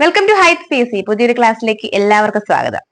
Welcome to height P C പുതിയൊരു ക്ലാസ്സിലേക്ക് എല്ലാവർക്കും സ്വാഗതം.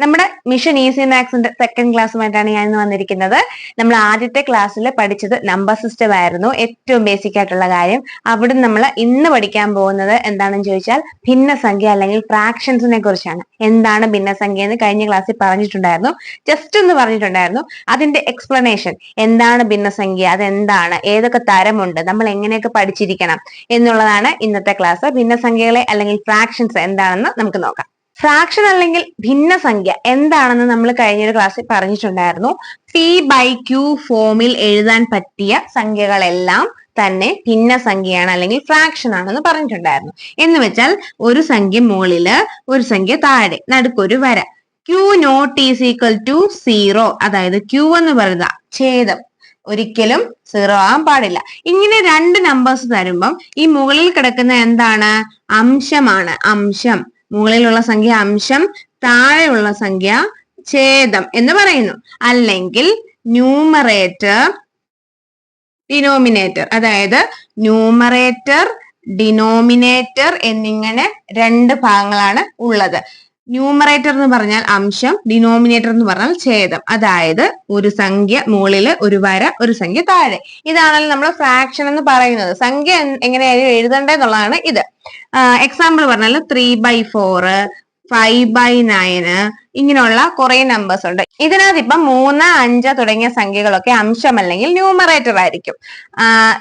നമ്മുടെ മിഷൻ ഈസി മാത്സിന്റെ സെക്കൻഡ് ക്ലാസ്സുമായിട്ടാണ് ഞാൻ ഇന്ന് വന്നിരിക്കുന്നത്. നമ്മൾ ആദ്യത്തെ ക്ലാസ്സിൽ പഠിച്ചത് നമ്പർ സിസ്റ്റം ആയിരുന്നു. ഏറ്റവും ബേസിക് ആയിട്ടുള്ള കാര്യം. അവിടെ നമ്മൾ ഇന്ന് പഠിക്കാൻ പോകുന്നത് എന്താണെന്ന് ചോദിച്ചാൽ ഭിന്നസംഖ്യ അല്ലെങ്കിൽ ഫ്രാക്ഷൻസിനെ കുറിച്ചാണ്. എന്താണ് ഭിന്നസംഖ്യ എന്ന് കഴിഞ്ഞ ക്ലാസ്സിൽ പറഞ്ഞിട്ടുണ്ടായിരുന്നു. ജസ്റ്റ് ഒന്ന് പറഞ്ഞിട്ടുണ്ടായിരുന്നു. അതിന്റെ എക്സ്പ്ലനേഷൻ എന്താണ് ഭിന്നസംഖ്യ? അതെന്താണ്? ഏതൊക്കെ തരമുണ്ട്? നമ്മൾ എങ്ങനെയൊക്കെ പഠിച്ചിരിക്കണം? എന്നുള്ളതാണ് ഇന്നത്തെ ക്ലാസ് ഭിന്നസംഖ്യകളെ അല്ലെങ്കിൽ ഫ്രാക്ഷൻസ് എന്താണെന്ന് നമുക്ക് നോക്കാം. ഫ്രാക്ഷൻ അല്ലെങ്കിൽ ഭിന്നസംഖ്യ എന്താണെന്ന് നമ്മൾ കഴിഞ്ഞൊരു ക്ലാസ്സിൽ പറഞ്ഞിട്ടുണ്ടായിരുന്നു. പി ബൈ ക്യൂ ഫോമിൽ എഴുതാൻ പറ്റിയ സംഖ്യകളെല്ലാം തന്നെ ഭിന്നസംഖ്യയാണ് അല്ലെങ്കിൽ ഫ്രാക്ഷൻ ആണെന്ന് പറഞ്ഞിട്ടുണ്ടായിരുന്നു. എന്ന് വെച്ചാൽ ഒരു സംഖ്യ മുകളിൽ ഒരു സംഖ്യ താഴെ നടുക്കൊരു വര. Q not is equal to zero അതായത് ക്യൂ എന്ന് പറയുന്ന ഛേദം ഒരിക്കലും സീറോ ആവാൻ പാടില്ല. ഇങ്ങനെ രണ്ട് നമ്പേഴ്സ് തരുമ്പം ഈ മുകളിൽ കിടക്കുന്ന എന്താണ്? അംശമാണ്. അംശം. മുകളിലുള്ള സംഖ്യ അംശം താഴെയുള്ള സംഖ്യ ഛേദം എന്ന് പറയുന്നു. അല്ലെങ്കിൽ ന്യൂമറേറ്റർ ഡിനോമിനേറ്റർ അതായത് ന്യൂമറേറ്റർ ഡിനോമിനേറ്റർ എന്നിങ്ങനെ രണ്ട് ഭാഗങ്ങളാണ് ഉള്ളത്. ന്യൂമറേറ്റർ എന്ന് പറഞ്ഞാൽ അംശം ഡിനോമിനേറ്റർ എന്ന് പറഞ്ഞാൽ ഛേദം. അതായത് ഒരു സംഖ്യ മുകളിൽ ഒരു വര ഒരു സംഖ്യ താഴെ. ഇതാണല്ലോ നമ്മൾ ഫ്രാക്ഷൻ എന്ന് പറയുന്നത്. സംഖ്യ എങ്ങനെയായാലും എഴുതേണ്ടതെന്നുള്ളതാണ് ഇത്. എക്സാമ്പിൾ പറഞ്ഞാൽ three by four five by nine ഇങ്ങനെയുള്ള കുറെ നമ്പേഴ്സ് ഉണ്ട്. ഇതിനകത്ത് ഇപ്പം മൂന്ന് അഞ്ച് തുടങ്ങിയ സംഖ്യകളൊക്കെ അംശം അല്ലെങ്കിൽ ന്യൂമറേറ്റർ ആയിരിക്കും.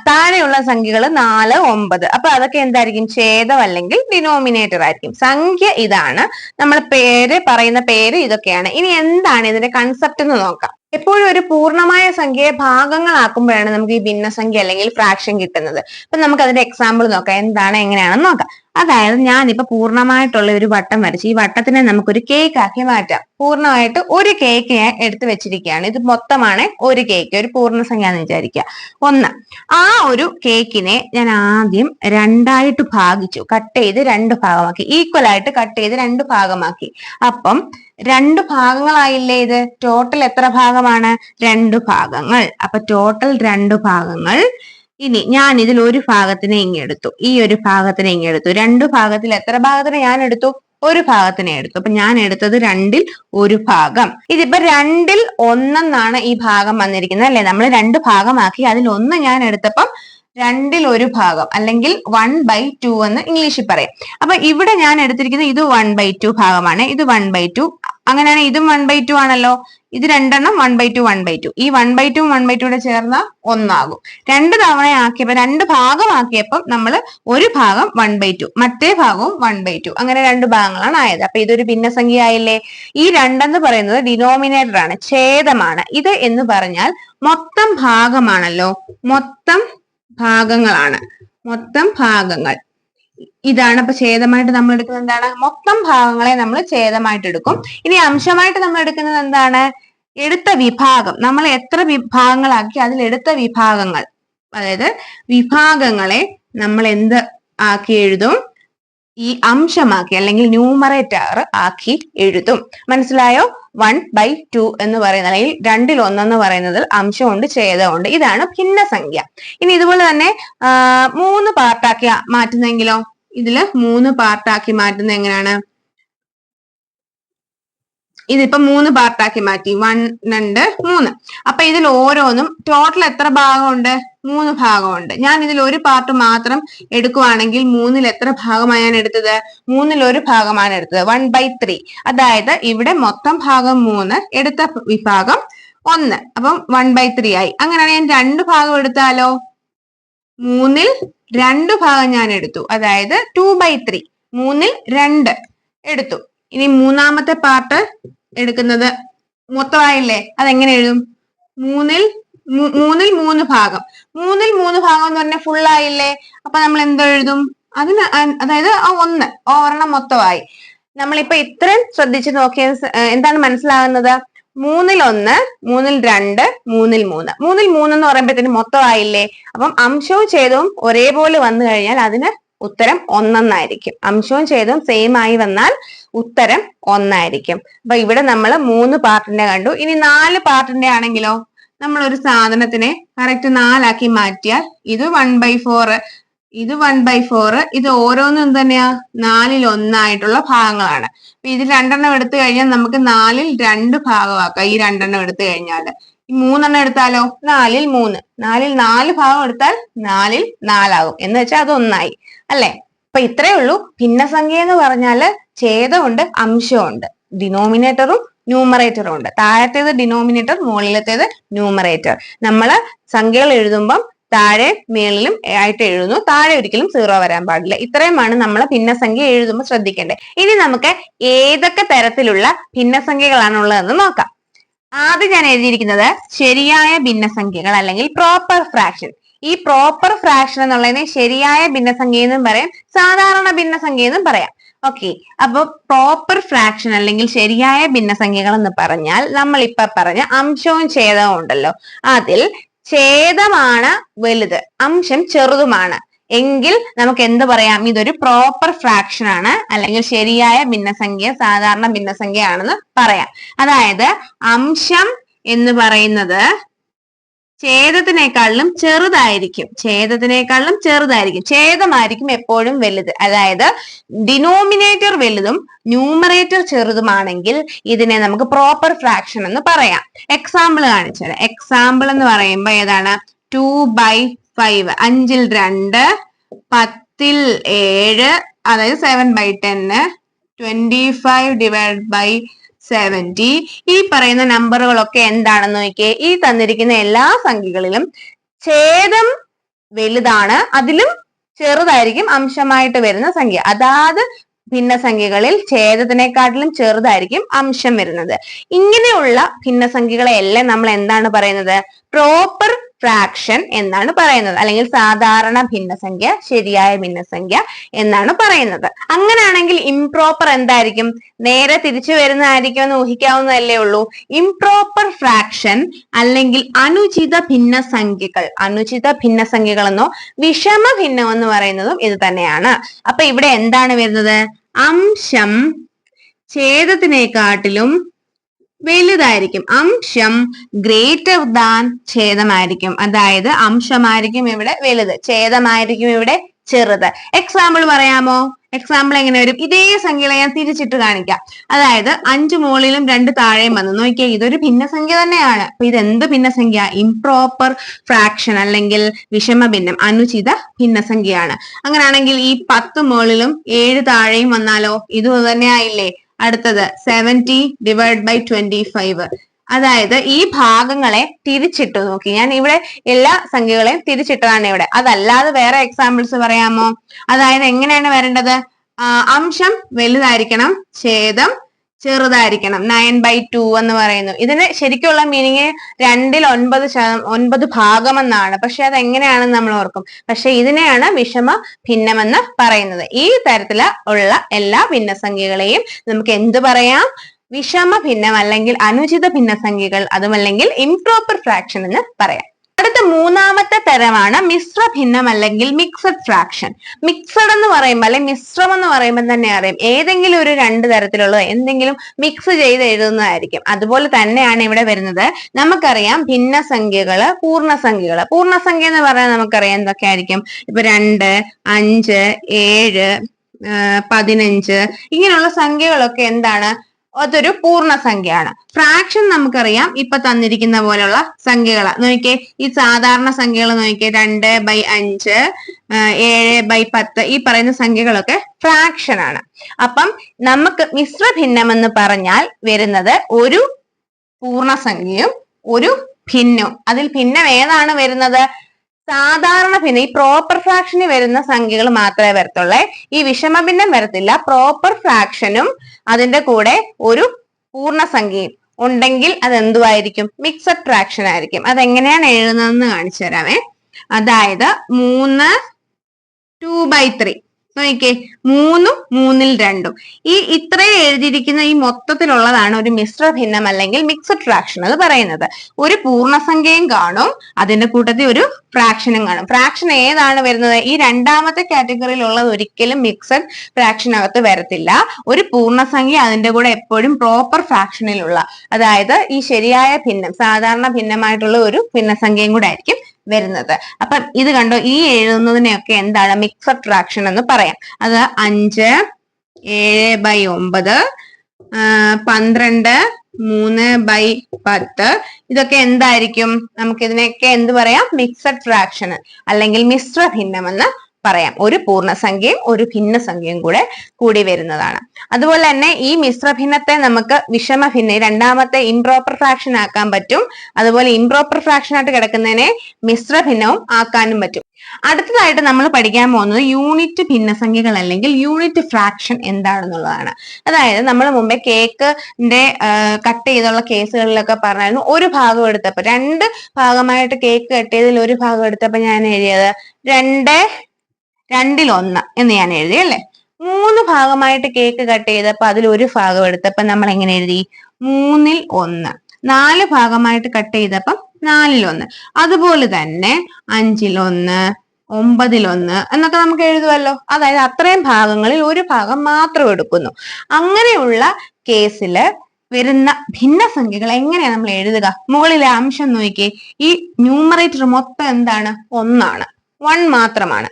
താഴെയുള്ള സംഖ്യകൾ നാല് ഒമ്പത്. അപ്പൊ അതൊക്കെ എന്തായിരിക്കും? ഛേദം അല്ലെങ്കിൽ ഡിനോമിനേറ്റർ ആയിരിക്കും. സംഖ്യ ഇതാണ്. നമ്മൾ പേര് പറയുന്ന പേര് ഇതൊക്കെയാണ്. ഇനി എന്താണ് ഇതിന്റെ കൺസെപ്റ്റ് എന്ന് നോക്കാം. എപ്പോഴും ഒരു പൂർണമായ സംഖ്യയെ ഭാഗങ്ങളാക്കുമ്പോഴാണ് നമുക്ക് ഈ ഭിന്നസംഖ്യ അല്ലെങ്കിൽ ഫ്രാക്ഷൻ കിട്ടുന്നത്. അപ്പൊ നമുക്ക് അതിന്റെ എക്സാമ്പിൾ നോക്കാം. എന്താണ് എങ്ങനെയാണെന്ന് നോക്കാം. അതായത് ഞാനിപ്പോ പൂർണമായിട്ടുള്ള ഒരു വട്ടം വരച്ച് ഈ വട്ടത്തിനെ നമുക്കൊരു കേക്ക് ആക്കി മാറ്റാം. പൂർണമായിട്ട് ഒരു കേക്ക് ഞാൻ എടുത്തു വെച്ചിരിക്കുകയാണ്. ഇത് മൊത്തമാണ് ഒരു കേക്ക് ഒരു പൂർണസംഖ്യ എന്ന് വിചാരിക്കുക. ഒന്ന് ആ ഒരു കേക്കിനെ ഞാൻ ആദ്യം രണ്ടായിട്ട് ഭാഗിച്ചു. കട്ട് ചെയ്ത് രണ്ട് ഭാഗമാക്കി. ഈക്വൽ ആയിട്ട് കട്ട് ചെയ്ത് രണ്ട് ഭാഗമാക്കി. അപ്പം രണ്ട് ഭാഗങ്ങളായില്ലേ ഇത്? ടോട്ടൽ എത്ര ഭാഗമാണ്? രണ്ട് ഭാഗങ്ങൾ. അപ്പൊ ടോട്ടൽ രണ്ട് ഭാഗങ്ങൾ. ഇനി ഞാൻ ഇതിൽ ഒരു ഭാഗത്തിനെ ഇങ്ങെടുത്തു ഈ ഒരു ഭാഗത്തിനെ ഇങ്ങെടുത്തു രണ്ട് ഭാഗത്തിൽ എത്ര ഭാഗത്തിനെ ഞാൻ എടുത്തു? ഒരു ഭാഗത്തിനെ എടുത്തു. അപ്പൊ ഞാൻ എടുത്തത് രണ്ടിൽ ഒരു ഭാഗം. ഇതിപ്പോ രണ്ടിൽ ഒന്നെന്നാണ് ഈ ഭാഗം വന്നിരിക്കുന്നത് അല്ലെ? നമ്മൾ രണ്ട് ഭാഗമാക്കി. അതിൽ ഒന്ന് ഞാൻ എടുത്തപ്പം രണ്ടിൽ ഒരു ഭാഗം അല്ലെങ്കിൽ വൺ ബൈ ടു എന്ന് ഇംഗ്ലീഷിൽ പറയും. അപ്പൊ ഇവിടെ ഞാൻ എടുത്തിരിക്കുന്നത് ഇത് വൺ ബൈ ടു ഭാഗമാണ്. ഇത് വൺ ബൈ ടു അങ്ങനെയാണ് ഇതും വൺ ബൈ ടു ആണല്ലോ. ഇത് രണ്ടെണ്ണം one by two one by two ഈ one by two one by two ചേർന്ന ഒന്നാകും. രണ്ട് തവണ ആക്കിയപ്പോ രണ്ട് ഭാഗമാക്കിയപ്പം നമ്മൾ ഒരു ഭാഗം വൺ ബൈ ടു മറ്റേ ഭാഗവും വൺ ബൈ ടു അങ്ങനെ രണ്ട് ഭാഗങ്ങളാണ് ആയത്. അപ്പൊ ഇതൊരു ഭിന്നസംഖ്യ ആയില്ലേ ഈ രണ്ടെന്ന് പറയുന്നത് ഡിനോമിനേറ്റർ ആണ് ഛേദമാണ്. ഇത് എന്ന് പറഞ്ഞാൽ മൊത്തം ഭാഗമാണല്ലോ. മൊത്തം ഭാഗങ്ങളാണ്. മൊത്തം ഭാഗങ്ങൾ. ഇതാണ്. അപ്പൊ ഛേദമായിട്ട് നമ്മൾ എടുക്കുന്നത് എന്താണ്? മൊത്തം ഭാഗങ്ങളെ നമ്മൾ ഛേദമായിട്ട് എടുക്കും. ഇനി അംശമായിട്ട് നമ്മൾ എടുക്കുന്നത് എന്താണ്? എടുത്ത വിഭാഗം. നമ്മൾ എത്ര വിഭാഗങ്ങളാക്കി? അതിൽ എടുത്ത വിഭാഗങ്ങൾ. അതായത് വിഭാഗങ്ങളെ നമ്മൾ എന്ത് ആക്കി എഴുതും? ഈ അംശമാക്കി അല്ലെങ്കിൽ ന്യൂമറേറ്റർ ആക്കി എഴുതും. മനസ്സിലായോ? വൺ ബൈ ടു എന്ന് പറയുന്നത് അല്ലെങ്കിൽ രണ്ടിൽ ഒന്നെന്ന് പറയുന്നതിൽ അംശമുണ്ട് ഛേദമുണ്ട്. ഇതാണ് ഭിന്നസംഖ്യ. ഇനി ഇതുപോലെ തന്നെ മൂന്ന് പാർട്ടാക്കി മാറ്റുന്നെങ്കിലോ? ഇതിൽ മൂന്ന് പാർട്ടാക്കി മാറ്റുന്നത് എങ്ങനെയാണ്? ഇതിപ്പോ മൂന്ന് പാർട്ടാക്കി മാറ്റി. വൺ രണ്ട് മൂന്ന്. അപ്പൊ ഇതിൽ ഓരോന്നും ടോട്ടൽ എത്ര ഭാഗമുണ്ട്? മൂന്ന് ഭാഗമുണ്ട്. ഞാൻ ഇതിൽ ഒരു പാർട്ട് മാത്രം എടുക്കുവാണെങ്കിൽ മൂന്നിൽ എത്ര ഭാഗമാണ് ഞാൻ എടുത്തത്? മൂന്നിൽ ഒരു ഭാഗമാണ് എടുത്തത്. വൺ ബൈ ത്രീ അതായത് ഇവിടെ മൊത്തം ഭാഗം മൂന്ന് എടുത്ത വിഭാഗം ഒന്ന്. അപ്പം വൺ ബൈ ത്രീ ആയി. അങ്ങനെയാണ് ഞാൻ രണ്ട് ഭാഗം എടുത്താലോ? മൂന്നിൽ രണ്ട് ഭാഗം ഞാൻ എടുത്തു. അതായത് ടു ബൈ ത്രീ മൂന്നിൽ രണ്ട് എടുത്തു. ഇനി മൂന്നാമത്തെ പാർട്ട് എടുക്കുന്നത് മൊത്തമായില്ലേ? അതെങ്ങനെ എഴുതും? മൂന്നിൽ മൂന്നിൽ മൂന്ന് ഭാഗം. മൂന്നിൽ മൂന്ന് ഭാഗം എന്ന് പറഞ്ഞാൽ ഫുൾ ആയില്ലേ? അപ്പൊ നമ്മൾ എന്തെഴുതും അതിന് അതായത് ആ ഒന്ന് ഒരെണ്ണം മൊത്തമായി. നമ്മളിപ്പോ ഇത്രയും ശ്രദ്ധിച്ച് നോക്കിയ എന്താണ് മനസ്സിലാകുന്നത്? മൂന്നിൽ ഒന്ന് മൂന്നിൽ രണ്ട് മൂന്നിൽ മൂന്ന്. മൂന്നിൽ മൂന്ന് എന്ന് പറയുമ്പോഴത്തേന് മൊത്തമായില്ലേ? അപ്പം അംശവും ചെയ്തും ഒരേപോലെ വന്നു കഴിഞ്ഞാൽ അതിന് ഉത്തരം ഒന്നെന്നായിരിക്കും. അംശവും ചെയ്തും സെയിം ആയി വന്നാൽ ഉത്തരം ഒന്നായിരിക്കും. അപ്പൊ ഇവിടെ നമ്മൾ മൂന്ന് പാർട്ടിന്റെ കണ്ടു. ഇനി നാല് പാർട്ടിന്റെ ആണെങ്കിലോ? നമ്മൾ ഒരു സാധനത്തിനെ കറക്റ്റ് നാലാക്കി മാറ്റിയാൽ ഇത് വൺ ബൈ ഫോർ ഇത് വൺ ബൈ ഫോർ ഇത് ഓരോന്നും തന്നെയാ? നാലിൽ ഒന്നായിട്ടുള്ള ഭാഗങ്ങളാണ്. അപ്പൊ ഇത് രണ്ടെണ്ണം എടുത്തു കഴിഞ്ഞാൽ നമുക്ക് നാലിൽ രണ്ട് ഭാഗമാക്കാം ഈ രണ്ടെണ്ണം എടുത്തു കഴിഞ്ഞാൽ. ഈ മൂന്നെണ്ണം എടുത്താലോ? നാലിൽ മൂന്ന്. നാലിൽ നാല് ഭാഗം എടുത്താൽ നാലിൽ നാലാകും. എന്ന് വെച്ചാൽ അത് ഒന്നായി. അല്ലെ? അപ്പൊ ഇത്രയേ ഉള്ളൂ. ഭിന്നസംഖ്യ എന്ന് പറഞ്ഞാൽ ഛേദമുണ്ട് അംശമുണ്ട്. ഡിനോമിനേറ്ററും ന്യൂമറേറ്ററും ഉണ്ട്. താഴത്തേത് ഡിനോമിനേറ്റർ മുകളിലത്തേത് ന്യൂമറേറ്റർ നമ്മൾ സംഖ്യകൾ എഴുതുമ്പം താഴെ മേളിലും ആയിട്ട് എഴുതുന്നു. താഴെ ഒരിക്കലും സീറോ വരാൻ പാടില്ല. ഇത്രയുമാണ് നമ്മൾ ഭിന്നസംഖ്യ എഴുതുമ്പോൾ ശ്രദ്ധിക്കേണ്ടത് ഇനി നമുക്ക് ഏതൊക്കെ തരത്തിലുള്ള ഭിന്നസംഖ്യകളാണ് ഉള്ളതെന്ന് നോക്കാം. ആദ്യം ഞാൻ എഴുതിയിരിക്കുന്നത് ശരിയായ ഭിന്നസംഖ്യകൾ അല്ലെങ്കിൽ പ്രോപ്പർ ഫ്രാക്ഷൻ ഈ പ്രോപ്പർ ഫ്രാക്ഷൻ എന്നുള്ളതിനെ ശരിയായ ഭിന്നസംഖ്യ എന്നും പറയാം. സാധാരണ ഭിന്നസംഖ്യ എന്നും പറയാം. ഓക്കെ അപ്പൊ പ്രോപ്പർ ഫ്രാക്ഷൻ അല്ലെങ്കിൽ ശരിയായ ഭിന്നസംഖ്യകൾ എന്ന് പറഞ്ഞാൽ നമ്മൾ ഇപ്പൊ പറഞ്ഞ അംശവും ഛേദവും ഉണ്ടല്ലോ. അതിൽ ഛേദമാണ് വലുത് അംശം ചെറുതുമാണ്. എങ്കിൽ നമുക്ക് എന്ത് പറയാം? ഇതൊരു പ്രോപ്പർ ഫ്രാക്ഷൻ ആണ്. അല്ലെങ്കിൽ ശരിയായ ഭിന്നസംഖ്യ സാധാരണ ഭിന്നസംഖ്യ ആണെന്ന് പറയാം. അതായത് അംശം എന്ന് പറയുന്നത് ഛേദത്തിനേക്കാളിലും ചെറുതായിരിക്കും. ഛേദത്തിനേക്കാളിലും ചെറുതായിരിക്കും. ഛേദമായിരിക്കും എപ്പോഴും വലുത്. അതായത് ഡിനോമിനേറ്റർ വലുതും ന്യൂമറേറ്റർ ചെറുതുമാണെങ്കിൽ ഇതിനെ നമുക്ക് പ്രോപ്പർ ഫ്രാക്ഷൻ എന്ന് പറയാം. എക്സാമ്പിൾ കാണിച്ചത് എക്സാമ്പിൾ എന്ന് പറയുമ്പോൾ ഏതാണ്? ടു ബൈ ഫൈവ് അഞ്ചിൽ രണ്ട് പത്തിൽ ഏഴ് അതായത് seven by ten twenty five divide by seventy ഈ പറയുന്ന നമ്പറുകളൊക്കെ എന്താണെന്ന് നോക്കിയേ? ഈ തന്നിരിക്കുന്ന എല്ലാ സംഖ്യകളിലും ഛേദം വലുതാണ്. അതിലും ചെറുതായിരിക്കും അംശമായിട്ട് വരുന്ന സംഖ്യ. അതാത് ഭിന്നസംഖ്യകളിൽ ഛേദത്തിനെക്കാട്ടിലും ചെറുതായിരിക്കും അംശം വരുന്നത്. ഇങ്ങനെയുള്ള ഭിന്നസംഖ്യകളെ എല്ലാം നമ്മൾ എന്താണ് പറയുന്നത്? പ്രോപ്പർ ഫ്രാക്ഷൻ എന്നാണ് പറയുന്നത്. അല്ലെങ്കിൽ സാധാരണ ഭിന്നസംഖ്യ ശരിയായ ഭിന്നസംഖ്യ എന്നാണ് പറയുന്നത്. അങ്ങനെയാണെങ്കിൽ ഇംപ്രോപ്പർ എന്തായിരിക്കും? നേരെ തിരിച്ചു വരുന്നതായിരിക്കും എന്ന് ഊഹിക്കാവുന്നതല്ലേ ഉള്ളൂ. ഇംപ്രോപ്പർ ഫ്രാക്ഷൻ അല്ലെങ്കിൽ അനുചിത ഭിന്നസംഖ്യകൾ. അനുചിത ഭിന്നസംഖ്യകൾ എന്നോ വിഷമ ഭിന്നം എന്ന് പറയുന്നതും ഇത് തന്നെയാണ്. അപ്പൊ ഇവിടെ എന്താണ് വരുന്നത്? അംശം ഛേദത്തിനെക്കാട്ടിലും വലുതായിരിക്കും. അംശം ഗ്രേറ്റർ ദാൻ ഛേദമായിരിക്കും. അതായത് അംശമായിരിക്കും ഇവിടെ വലുത്. ഛേദമായിരിക്കും ഇവിടെ ചെറുത്. എക്സാമ്പിൾ പറയാമോ? എക്സാമ്പിൾ എങ്ങനെ വരും? ഇതേ സംഖ്യകളെ ഞാൻ തിരിച്ചിട്ട് കാണിക്കാം. അതായത് അഞ്ച് മുകളിലും രണ്ട് താഴെയും വന്നു. നോക്കിയാൽ ഇതൊരു ഭിന്നസംഖ്യ തന്നെയാണ്. അപ്പൊ ഇതെന്ത് ഭിന്നസംഖ്യ? ഇംപ്രോപ്പർ ഫ്രാക്ഷൻ അല്ലെങ്കിൽ വിഷമ ഭിന്നം അനുചിത ഭിന്നസംഖ്യയാണ്. അങ്ങനെയാണെങ്കിൽ ഈ പത്ത് മുകളിലും ഏഴ് താഴെയും വന്നാലോ? ഇത് തന്നെ ആയില്ലേ അടുത്തത് seventy divide by twenty five അതായത് ഈ ഭാഗങ്ങളെ തിരിച്ചിട്ട് നോക്കി. ഞാൻ ഇവിടെ എല്ലാ സംഖ്യകളെയും തിരിച്ചിട്ടതാണ് ഇവിടെ. അതല്ലാതെ വേറെ എക്സാമ്പിൾസ് പറയാമോ? അതായത് എങ്ങനെയാണ് വരേണ്ടത്? അംശം വലുതായിരിക്കണം. ഛേദം ചെറുതായിരിക്കണം. നയൻ ബൈ ടു എന്ന് പറയുന്നു. ഇതിന് ശരിക്കുള്ള മീനിങ് രണ്ടിൽ ഒൻപത് ഒൻപത് ഭാഗമെന്നാണ്. പക്ഷെ അത് എങ്ങനെയാണെന്ന് നമ്മൾ ഓർക്കും. പക്ഷെ ഇതിനെയാണ് വിഷമ ഭിന്നമെന്ന് പറയുന്നത്. ഈ തരത്തിൽ ഉള്ള എല്ലാ ഭിന്നസംഖ്യകളെയും നമുക്ക് എന്ത് പറയാം? വിഷമ ഭിന്നം അല്ലെങ്കിൽ അനുചിത ഭിന്നസംഖ്യകൾ അതുമല്ലെങ്കിൽ ഇംപ്രോപ്പർ ഫ്രാക്ഷൻ എന്ന് പറയാം. അടുത്ത മൂന്നാമത്തെ തരമാണ് മിശ്ര ഭിന്നം അല്ലെങ്കിൽ മിക്സഡ് ഫ്രാക്ഷൻ മിക്സഡ് എന്ന് പറയുമ്പോൾ അല്ലെങ്കിൽ മിശ്രം എന്ന് പറയുമ്പോൾ തന്നെ അറിയാം. ഏതെങ്കിലും ഒരു രണ്ട് തരത്തിലുള്ള എന്തെങ്കിലും മിക്സ് ചെയ്ത് എഴുതുന്നതായിരിക്കും. അതുപോലെ തന്നെയാണ് ഇവിടെ വരുന്നത്. നമുക്കറിയാം ഭിന്നസംഖ്യകൾ പൂർണസംഖ്യകൾ. പൂർണസംഖ്യ എന്ന് പറഞ്ഞാൽ നമുക്കറിയാം എന്തൊക്കെയായിരിക്കും? ഇപ്പൊ രണ്ട് അഞ്ച് ഏഴ് പതിനഞ്ച് ഇങ്ങനെയുള്ള സംഖ്യകളൊക്കെ എന്താണ്? അതൊരു പൂർണസംഖ്യയാണ് ഫ്രാക്ഷൻ നമുക്കറിയാം ഇപ്പൊ തന്നിരിക്കുന്ന പോലുള്ള സംഖ്യകൾ നോക്കിയേ ഈ സാധാരണ സംഖ്യകൾ നോക്കിയേ രണ്ട് ബൈ അഞ്ച് ഏഴ് ബൈ പത്ത് ഈ പറയുന്ന സംഖ്യകളൊക്കെ ഫ്രാക്ഷൻ ആണ്. അപ്പം നമുക്ക് മിശ്ര ഭിന്നം എന്ന് പറഞ്ഞാൽ വരുന്നത് ഒരു പൂർണസംഖ്യയും ഒരു ഭിന്നവും അതിൽ ഭിന്നം ഏതാണ് വരുന്നത്? സാധാരണ ഭിന്നം ഈ പ്രോപ്പർ ഫ്രാക്ഷന് വരുന്ന സംഖ്യകൾ മാത്രമേ വരത്തുള്ളേ. ഈ വിഷമഭിന്നം വരത്തില്ല. പ്രോപ്പർ ഫ്രാക്ഷനും അതിന്റെ കൂടെ ഒരു പൂർണസംഖ്യയും ഉണ്ടെങ്കിൽ അത് എന്തുമായിരിക്കും മിക്സഡ് ഫ്രാക്ഷൻ ആയിരിക്കും. അതെങ്ങനെയാണ് എഴുതുന്നതെന്ന് കാണിച്ചു തരാമേ അതായത് മൂന്ന് ടു ബൈ ത്രീ നോക്കിക്കേ മൂന്നും മൂന്നിൽ രണ്ടും. ഈ ഇത്രയും എഴുതിയിരിക്കുന്ന ഈ മൊത്തത്തിലുള്ളതാണ് ഒരു മിശ്ര ഭിന്നം അല്ലെങ്കിൽ മിക്സഡ് ഫ്രാക്ഷൻ എന്ന് പറയുന്നത്. ഒരു പൂർണസംഖ്യയും കാണും അതിന്റെ കൂട്ടത്തിൽ ഒരു ഫ്രാക്ഷനും കാണും. ഫ്രാക്ഷൻ ഏതാണ് വരുന്നത്? ഈ രണ്ടാമത്തെ കാറ്റഗറിയിലുള്ളത് ഒരിക്കലും മിക്സഡ് ഫ്രാക്ഷനകത്ത് വരത്തില്ല. ഒരു പൂർണസംഖ്യ അതിന്റെ കൂടെ എപ്പോഴും പ്രോപ്പർ ഫ്രാക്ഷനിലുള്ള അതായത് ഈ ശരിയായ ഭിന്നം സാധാരണ ഭിന്നമായിട്ടുള്ള ഒരു ഭിന്നസംഖ്യയും കൂടെ ആയിരിക്കും വരുന്നത്. അപ്പം ഇത് കണ്ടോ ഈ എഴുതുന്നതിനെയൊക്കെ എന്താണ് മിക്സഡ് ഫ്രാക്ഷൻ എന്ന് പറയാം. അത് അഞ്ച് ഏഴ് ബൈ ഒമ്പത് പന്ത്രണ്ട് മൂന്ന് ബൈ പത്ത്. ഇതൊക്കെ എന്തായിരിക്കും? നമുക്ക് ഇതിനെയൊക്കെ എന്ത് പറയാം? മിക്സഡ് ഫ്രാക്ഷൻ അല്ലെങ്കിൽ മിശ്ര ഭിന്നമെന്ന് പറയാം. ഒരു പൂർണസംഖ്യയും ഒരു ഭിന്നസംഖ്യയും കൂടെ കൂടി വരുന്നതാണ്. അതുപോലെ തന്നെ ഈ മിശ്ര ഭിന്നത്തെ നമുക്ക് വിഷമ ഭിന്ന രണ്ടാമത്തെ ഇംപ്രോപ്പർ ഫ്രാക്ഷൻ ആക്കാൻ പറ്റും. അതുപോലെ ഇംപ്രോപ്പർ ഫ്രാക്ഷൻ ആയിട്ട് കിടക്കുന്നതിനെ മിശ്രഭിന്നവും ആക്കാനും പറ്റും. അടുത്തതായിട്ട് നമ്മൾ പഠിക്കാൻ പോകുന്നത് യൂണിറ്റ് ഭിന്നസംഖ്യകൾ അല്ലെങ്കിൽ യൂണിറ്റ് ഫ്രാക്ഷൻ എന്താണെന്നുള്ളതാണ്. അതായത് നമ്മൾ മുമ്പേ കേക്കിന്റെ കട്ട് ചെയ്തുള്ള കേസുകളിലൊക്കെ പറഞ്ഞായിരുന്നു ഒരു ഭാഗം എടുത്തപ്പോൾ രണ്ട് ഭാഗമായിട്ട് കേക്ക് കട്ട് ചെയ്തതിൽ ഒരു ഭാഗം എടുത്തപ്പോൾ ഞാൻ എഴുതിയത് രണ്ട് രണ്ടിൽ ഒന്ന് എന്ന് ഞാൻ എഴുതി അല്ലേ? മൂന്ന് ഭാഗമായിട്ട് കേക്ക് കട്ട് ചെയ്തപ്പോ അതിൽ ഒരു ഭാഗം എടുത്തപ്പോ നമ്മൾ എങ്ങനെ എഴുതി? മൂന്നിൽ ഒന്ന്. നാല് ഭാഗമായിട്ട് കട്ട് ചെയ്തപ്പം നാലിൽ ഒന്ന് അതുപോലെ തന്നെ അഞ്ചിലൊന്ന് ഒമ്പതിലൊന്ന് എന്നൊക്കെ നമുക്ക് എഴുതുമല്ലോ അതായത് അത്രയും ഭാഗങ്ങളിൽ ഒരു ഭാഗം മാത്രം എടുക്കുന്നു. അങ്ങനെയുള്ള കേസിൽ വരുന്ന ഭിന്നസംഖ്യകൾ എങ്ങനെയാണ് നമ്മൾ എഴുതുക? മുകളിലെ അംശം നോക്കി ഈ ന്യൂമറേറ്റർ മൊത്തം എന്താണ്? ഒന്നാണ്. വൺ മാത്രമാണ്.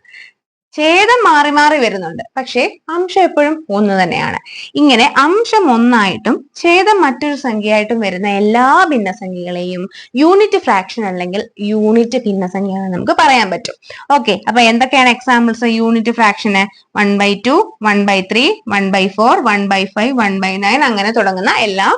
ഛേദം മാറി മാറി വരുന്നുണ്ട്. പക്ഷേ അംശം എപ്പോഴും ഒന്ന് തന്നെയാണ്. ഇങ്ങനെ അംശം ഒന്നായിട്ടും ഛേദം മറ്റൊരു സംഖ്യയായിട്ടും വരുന്ന എല്ലാ ഭിന്നസംഖ്യകളെയും യൂണിറ്റ് ഫ്രാക്ഷൻ അല്ലെങ്കിൽ യൂണിറ്റ് ഭിന്നസംഖ്യ എന്ന് നമുക്ക് പറയാൻ പറ്റും. ഓക്കെ അപ്പൊ എന്തൊക്കെയാണ് examples unit ഫ്രാക്ഷന് one by two one by three one by four one by five one by nine അങ്ങനെ തുടങ്ങുന്ന എല്ലാ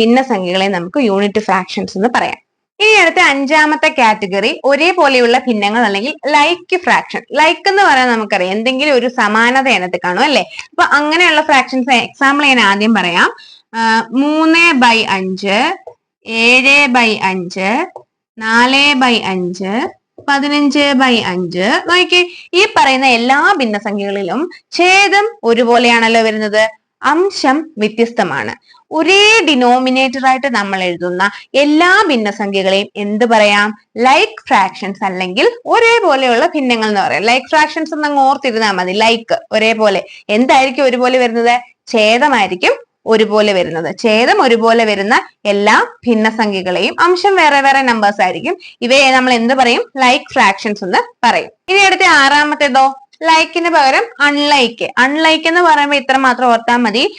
ഭിന്നസംഖ്യകളെയും നമുക്ക് യൂണിറ്റ് ഫ്രാക്ഷൻസ് എന്ന് പറയാം. ഇനി അടുത്ത അഞ്ചാമത്തെ കാറ്റഗറി ഒരേപോലെയുള്ള ഭിന്നങ്ങൾ അല്ലെങ്കിൽ ലൈക്ക് ഫ്രാക്ഷൻ ലൈക്ക് എന്ന് പറയാൻ നമുക്കറിയാം. എന്തെങ്കിലും ഒരു സമാനത അതിനകത്ത് കാണും അല്ലെ? അപ്പൊ അങ്ങനെയുള്ള ഫ്രാക്ഷൻസ് എക്സാമ്പിൾ ഞാൻ ആദ്യം പറയാം. മൂന്ന് ബൈ അഞ്ച് ഏഴ് ബൈ അഞ്ച് നാല് ബൈ അഞ്ച് പതിനഞ്ച് ബൈ അഞ്ച്. നോക്കി ഈ പറയുന്ന എല്ലാ ഭിന്നസംഖ്യകളിലും ഛേദം ഒരുപോലെയാണല്ലോ വരുന്നത്. അംശം വ്യത്യസ്തമാണ്. ഒരേ ഡിനോമിനേറ്റർ ആയിട്ട് നമ്മൾ എഴുതുന്ന എല്ലാ ഭിന്നസംഖ്യകളെയും എന്ത് പറയാം? ലൈക്ക് ഫ്രാക്ഷൻസ് അല്ലെങ്കിൽ ഒരേപോലെയുള്ള ഭിന്നങ്ങൾ എന്ന് പറയാം. ലൈക്ക് ഫ്രാക്ഷൻസ് എന്ന് അങ്ങ് ഓർത്തിരുന്നാൽ മതി. ലൈക്ക് ഒരേപോലെ. എന്തായിരിക്കും ഒരുപോലെ വരുന്നത്? ഛേദമായിരിക്കും ഒരുപോലെ വരുന്നത്. ഛേദം ഒരുപോലെ വരുന്ന എല്ലാ ഭിന്നസംഖ്യകളെയും അംശം വേറെ വേറെ നമ്പേഴ്സ് ആയിരിക്കും. ഇവയെ നമ്മൾ എന്ത് പറയും? ലൈക്ക് ഫ്രാക്ഷൻസ് എന്ന് പറയും. ഇനി അടുത്ത ആറാമത്തേതോ? ലൈക്കിന് പകരം അൺലൈക്ക് അൺലൈക്ക് എന്ന് പറയുമ്പോൾ ഇത്ര മാത്രം ഓർത്താൽ മതി.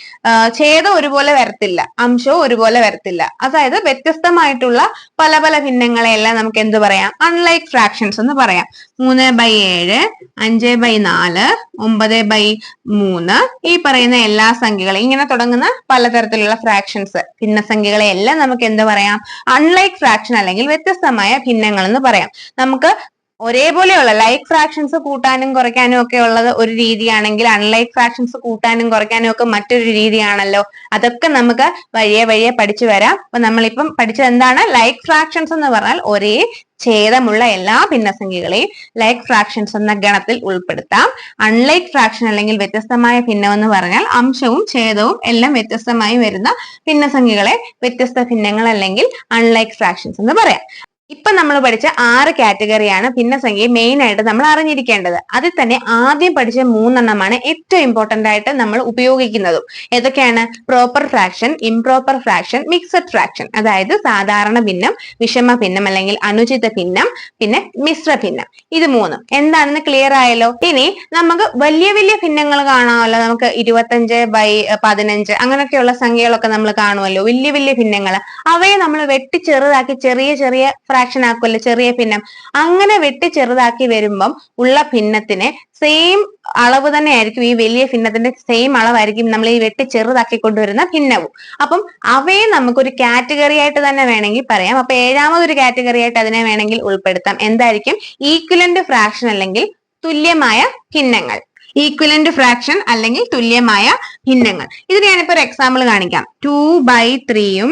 ഛേദം ഒരുപോലെ വരത്തില്ല. അംശവും ഒരുപോലെ വരത്തില്ല. അതായത് വ്യത്യസ്തമായിട്ടുള്ള പല പല ഭിന്നങ്ങളെയെല്ലാം നമുക്ക് എന്ത് പറയാം? അൺലൈക്ക് ഫ്രാക്ഷൻസ് എന്ന് പറയാം. മൂന്ന് ബൈ ഏഴ് അഞ്ച് ബൈ നാല് ഒമ്പത് ബൈ മൂന്ന് ഈ പറയുന്ന എല്ലാ സംഖ്യകളും ഇങ്ങനെ തുടങ്ങുന്ന പലതരത്തിലുള്ള ഫ്രാക്ഷൻസ് ഭിന്നസംഖ്യകളെ എല്ലാം നമുക്ക് എന്ത് പറയാം? അൺലൈക്ക് ഫ്രാക്ഷൻ അല്ലെങ്കിൽ വ്യത്യസ്തമായ ഭിന്നങ്ങൾ എന്ന് പറയാം. നമുക്ക് ഒരേപോലെയുള്ള ലൈക്ക് ഫ്രാക്ഷൻസ് കൂട്ടാനും കുറയ്ക്കാനും ഒക്കെ ഉള്ളത് ഒരു രീതിയാണെങ്കിൽ അൺലൈക്ക് ഫ്രാക്ഷൻസ് കൂട്ടാനും കുറയ്ക്കാനും ഒക്കെ മറ്റൊരു രീതിയാണല്ലോ. അതൊക്കെ നമുക്ക് വഴിയെ വഴിയെ പഠിച്ചു വരാം. അപ്പൊ നമ്മളിപ്പം പഠിച്ചത് എന്താണ്? ലൈക്ക് ഫ്രാക്ഷൻസ് എന്ന് പറഞ്ഞാൽ ഒരേ ഛേദമുള്ള എല്ലാ ഭിന്നസംഖ്യകളെയും ലൈക്ക് ഫ്രാക്ഷൻസ് എന്ന ഗണത്തിൽ ഉൾപ്പെടുത്താം. അൺലൈക്ക് ഫ്രാക്ഷൻ അല്ലെങ്കിൽ വ്യത്യസ്തമായ ഭിന്നം എന്ന് പറഞ്ഞാൽ അംശവും ഛേദവും എല്ലാം വ്യത്യസ്തമായി വരുന്ന ഭിന്നസംഖ്യകളെ വ്യത്യസ്ത ഭിന്നങ്ങൾ അല്ലെങ്കിൽ അൺലൈക്ക് ഫ്രാക്ഷൻസ് എന്ന് പറയാം. ഇപ്പൊ നമ്മൾ പഠിച്ച ആറ് കാറ്റഗറിയാണ് ഭിന്നസംഖ്യയെ മെയിൻ ആയിട്ട് നമ്മൾ അറിഞ്ഞിരിക്കേണ്ടത്. അതിൽ തന്നെ ആദ്യം പഠിച്ച മൂന്നെണ്ണമാണ് ഏറ്റവും ഇമ്പോർട്ടന്റ് ആയിട്ട് നമ്മൾ ഉപയോഗിക്കുന്നതും. ഏതൊക്കെയാണ്? Proper fraction improper fraction mixed fraction അതായത് സാധാരണ ഭിന്നം വിഷമ ഭിന്നം അല്ലെങ്കിൽ അനുചിത ഭിന്നം പിന്നെ മിശ്ര ഭിന്നം. ഇത് മൂന്നും. എന്താണെന്ന് ക്ലിയർ ആയല്ലോ? ഇനി നമുക്ക് വലിയ വലിയ ഭിന്നങ്ങൾ കാണാമല്ലോ. നമുക്ക് ഇരുപത്തഞ്ച് ബൈ പതിനഞ്ച് അങ്ങനെയൊക്കെയുള്ള സംഖ്യകളൊക്കെ നമ്മൾ കാണുമല്ലോ. വലിയ വലിയ ഭിന്നങ്ങൾ. അവയെ നമ്മൾ വെട്ടി ചെറുതാക്കി ചെറിയ ചെറിയ ഫ്രാക്ഷൻ ആക്കുമല്ലോ ചെറിയ ഭിന്നം. അങ്ങനെ വെട്ടി ചെറുതാക്കി വരുമ്പം ഉള്ള ഭിന്നത്തിന് സെയിം അളവ് തന്നെ ആയിരിക്കും ഈ വലിയ ഭിന്നത്തിന്റെ സെയിം അളവായിരിക്കും നമ്മൾ ഈ വെട്ടി ചെറുതാക്കി കൊണ്ടുവരുന്ന ഭിന്നവും. അപ്പം അവയെ നമുക്കൊരു കാറ്റഗറി ആയിട്ട് തന്നെ വേണമെങ്കിൽ പറയാം. അപ്പൊ ഏഴാമതൊരു കാറ്റഗറി ആയിട്ട് അതിനെ വേണമെങ്കിൽ ഉൾപ്പെടുത്താം. എന്തായിരിക്കും? ഈക്വലന്റ് ഫ്രാക്ഷൻ അല്ലെങ്കിൽ തുല്യമായ ഭിന്നങ്ങൾ. ഈക്വലന്റ് ഫ്രാക്ഷൻ അല്ലെങ്കിൽ തുല്യമായ ഭിന്നങ്ങൾ. ഇതിന് ഞാനിപ്പോ ഒരു എക്സാമ്പിൾ കാണിക്കാം. ടു ബൈ ത്രീയും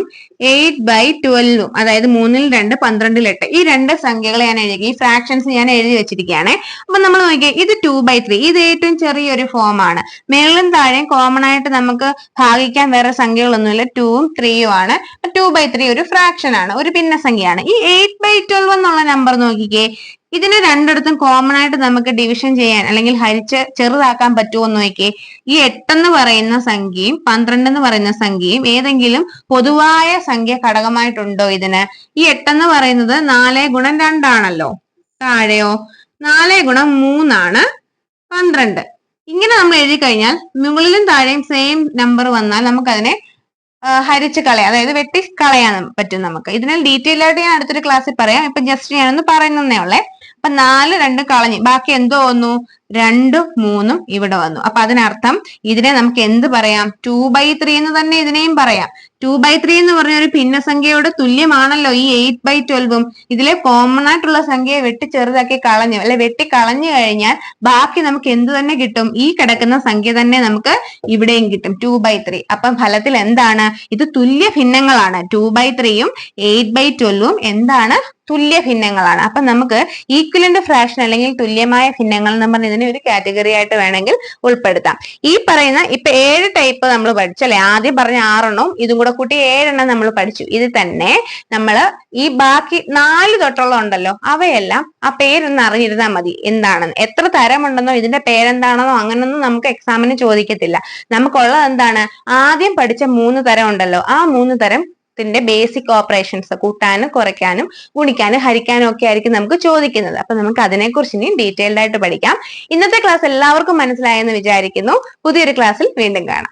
എയ്റ്റ് ബൈ ട്വൽവും അതായത് മൂന്നിൽ രണ്ട് പന്ത്രണ്ടിൽ എട്ട്. ഈ രണ്ട് സംഖ്യകൾ ഞാൻ എഴുതി ഈ ഫ്രാക്ഷൻസ് ഞാൻ എഴുതി വെച്ചിരിക്കുകയാണ്. അപ്പൊ നമ്മൾ നോക്കിയാൽ ഇത് ടു ബൈ ത്രീ ഇത് ഏറ്റവും ചെറിയൊരു ഫോം ആണ്. മേളിലും താഴെയും കോമൺ ആയിട്ട് നമുക്ക് ഭാഗിക്കാൻ വേറെ സംഖ്യകളൊന്നുമില്ല. ടൂവും ത്രീയും ആണ്. ടു ബൈ ത്രീ ഒരു ഫ്രാക്ഷൻ ആണ് ഒരു ഭിന്നസംഖ്യയാണ്. ഈ എയ്റ്റ് ബൈ ട്വൽവ് എന്നുള്ള നമ്പർ നോക്കിക്കേ ഇതിന് രണ്ടിടത്തും കോമൺ ആയിട്ട് നമുക്ക് ഡിവിഷൻ ചെയ്യാൻ അല്ലെങ്കിൽ ഹരിച്ച് ചെറുതാക്കാൻ പറ്റുമോ എന്ന് നോക്കിയേ. ഈ എട്ടെന്ന് പറയുന്ന സംഖ്യയും പന്ത്രണ്ട് എന്ന് പറയുന്ന സംഖ്യയും ഏതെങ്കിലും പൊതുവായ സംഖ്യ ഘടകമായിട്ടുണ്ടോ ഇതിന്? ഈ എട്ടെന്ന് പറയുന്നത് നാല് ഗുണം രണ്ടാണല്ലോ താഴെയോ? നാല് ഗുണം മൂന്നാണ് പന്ത്രണ്ട്. ഇങ്ങനെ നമ്മൾ എഴുതി കഴിഞ്ഞാൽ മുകളിലും താഴെയും സെയിം നമ്പർ വന്നാൽ നമുക്കതിനെ ഹരിച്ച് കളയാം. അതായത് വെട്ടി കളയാൻ പറ്റും നമുക്ക്. ഇതിനെ ഡീറ്റെയിൽ ആയിട്ട് ഞാൻ അടുത്തൊരു ക്ലാസ്സിൽ പറയാം. ഇപ്പൊ ജസ്റ്റ് ഞാനൊന്ന് പറയുന്നേ ഉള്ളേ. അപ്പൊ നാല് രണ്ട് കളഞ്ഞ്. ബാക്കി എന്തോ വന്നു? രണ്ടും മൂന്നും ഇവിടെ വന്നു. അപ്പൊ അതിനർത്ഥം ഇതിനെ നമുക്ക് എന്ത് പറയാം? ടു ബൈ ത്രീ എന്ന് തന്നെ ഇതിനെയും പറയാം. ടു ബൈ ത്രീ എന്ന് പറഞ്ഞ ഒരു ഭിന്നസംഖ്യയോട് തുല്യമാണല്ലോ ഈ എയ്റ്റ് ബൈ ട്വൽവും ഇതിലെ കോമൺ ആയിട്ടുള്ള സംഖ്യയെ വെട്ടി ചെറുതാക്കി കളഞ്ഞു അല്ലെ വെട്ടി കളഞ്ഞു കഴിഞ്ഞാൽ ബാക്കി നമുക്ക് എന്ത് തന്നെ കിട്ടും? ഈ കിടക്കുന്ന സംഖ്യ തന്നെ നമുക്ക് ഇവിടെയും കിട്ടും. ടു ബൈ ത്രീ അപ്പം ഫലത്തിൽ എന്താണ്? ഇത് തുല്യ ഭിന്നങ്ങളാണ്. ടു ബൈ ത്രീയും എയ്റ്റ് ബൈ ട്വൽവും എന്താണ്? തുല്യ ഭിന്നങ്ങളാണ്. അപ്പൊ നമുക്ക് ഈക്വലന്റ് ഫ്രാക്ഷൻ അല്ലെങ്കിൽ തുല്യമായ ഭിന്നങ്ങൾ എന്ന് പറഞ്ഞ ഇതിനെ ഒരു കാറ്റഗറി ആയിട്ട് വേണമെങ്കിൽ ഉൾപ്പെടുത്താം. ഈ പറയുന്ന ഇപ്പൊ ഏഴ് ടൈപ്പ് നമ്മൾ പഠിച്ചു അല്ലെ? ആദ്യം പറഞ്ഞ ആറെണ്ണവും ഇതും കൂടെ കൂട്ടി ഏഴെണ്ണം നമ്മൾ പഠിച്ചു. ഇത് തന്നെ നമ്മൾ ഈ ബാക്കി നാല് തൊട്ടുള്ള ഉണ്ടല്ലോ അവയെല്ലാം ആ പേരൊന്ന് അറിഞ്ഞിരുന്നാൽ മതി എന്താണെന്ന്. എത്ര തരമുണ്ടെന്നോ ഇതിന്റെ പേരെന്താണെന്നോ അങ്ങനൊന്നും നമുക്ക് എക്സാമിന് ചോദിക്കത്തില്ല. നമുക്കുള്ളത് എന്താണ്? ആദ്യം പഠിച്ച മൂന്ന് തരം ഉണ്ടല്ലോ. ആ മൂന്ന് തരം ത്തിന്റെ ബേസിക് ഓപ്പറേഷൻസ് കൂട്ടാനും കുറയ്ക്കാനും ഗുണിക്കാനും ഹരിക്കാനും ഒക്കെ ആയിരിക്കും നമുക്ക് ചോദിക്കുന്നത്. അപ്പൊ നമുക്ക് അതിനെക്കുറിച്ച് ഇനി ഡീറ്റെയിൽഡ് ആയിട്ട് പഠിക്കാം. ഇന്നത്തെ ക്ലാസ് എല്ലാവർക്കും മനസ്സിലായെന്ന് വിചാരിക്കുന്നു. പുതിയൊരു ക്ലാസ്സിൽ വീണ്ടും കാണാം.